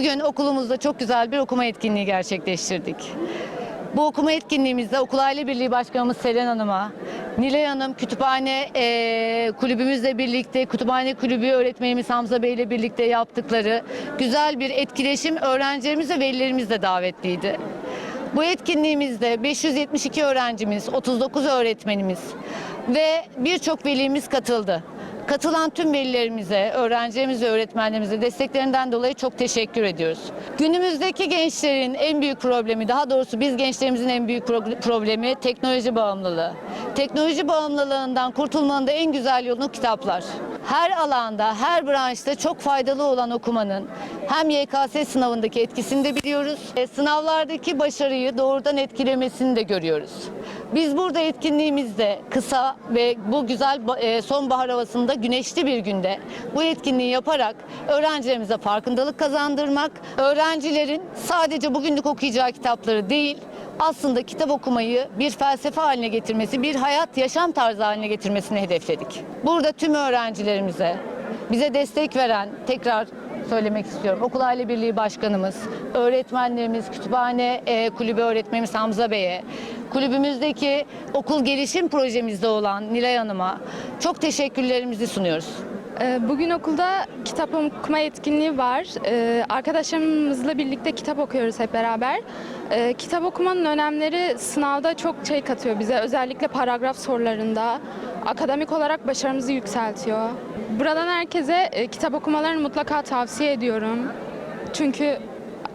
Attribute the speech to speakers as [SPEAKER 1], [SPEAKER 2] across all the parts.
[SPEAKER 1] Bugün okulumuzda çok güzel bir okuma etkinliği gerçekleştirdik. Bu okuma etkinliğimizde Okul Aile Birliği Başkanımız Selen Hanım'a, Nilay Hanım kütüphane eee, kulübümüzle birlikte, kütüphane kulübü öğretmenimiz Hamza Bey ile birlikte yaptıkları güzel bir etkileşim öğrencilerimiz ve velilerimiz de davetliydi. Bu etkinliğimizde 572 öğrencimiz, 39 öğretmenimiz ve birçok velimiz katıldı. Katılan tüm velilerimize, öğrencilerimize, öğretmenlerimize desteklerinden dolayı çok teşekkür ediyoruz. Günümüzdeki gençlerin en büyük problemi, daha doğrusu biz gençlerimizin en büyük pro- problemi teknoloji bağımlılığı. Teknoloji bağımlılığından kurtulmanın da en güzel yolu kitaplar. Her alanda, her branşta çok faydalı olan okumanın hem YKS sınavındaki etkisini de biliyoruz, e, sınavlardaki başarıyı doğrudan etkilemesini de görüyoruz. Biz burada etkinliğimizde kısa ve bu güzel e, sonbahar havasında güneşli bir günde bu etkinliği yaparak öğrencilerimize farkındalık kazandırmak, öğrencilerin sadece bugünlük okuyacağı kitapları değil, aslında kitap okumayı bir felsefe haline getirmesi, bir hayat yaşam tarzı haline getirmesini hedefledik. Burada tüm öğrencilerimize, bize destek veren tekrar söylemek istiyorum. Okul Aile Birliği Başkanımız, öğretmenlerimiz, kütüphane e, kulübü öğretmenimiz Hamza Bey'e, kulübümüzdeki okul gelişim projemizde olan Nilay Hanım'a çok teşekkürlerimizi sunuyoruz.
[SPEAKER 2] Ee, Bugün okulda kitap okuma etkinliği var. Ee, Arkadaşlarımızla birlikte kitap okuyoruz hep beraber. Ee, Kitap okumanın önemleri sınavda çok şey katıyor bize. Özellikle paragraf sorularında. Akademik olarak başarımızı yükseltiyor. Buradan herkese e, kitap okumalarını mutlaka tavsiye ediyorum. Çünkü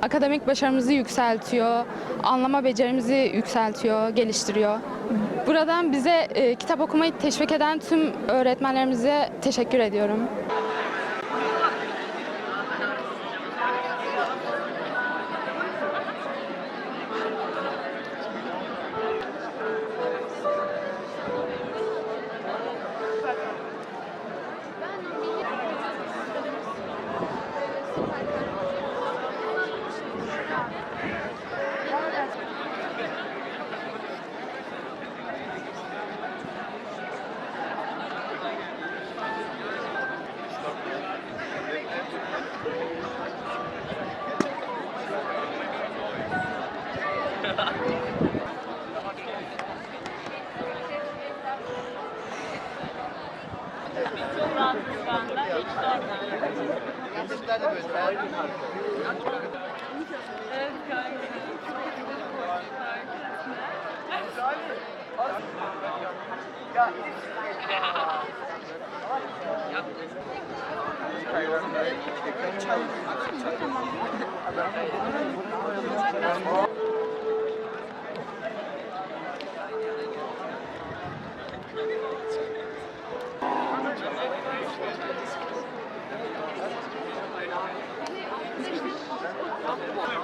[SPEAKER 2] akademik başarımızı yükseltiyor, anlama becerimizi yükseltiyor, geliştiriyor. Buradan bize e, kitap okumayı teşvik eden tüm öğretmenlerimize teşekkür ediyorum. Yeah. çok rahatız şu anda. Hiç sorun değil. Evet kanka. Ya, Tamam. 了。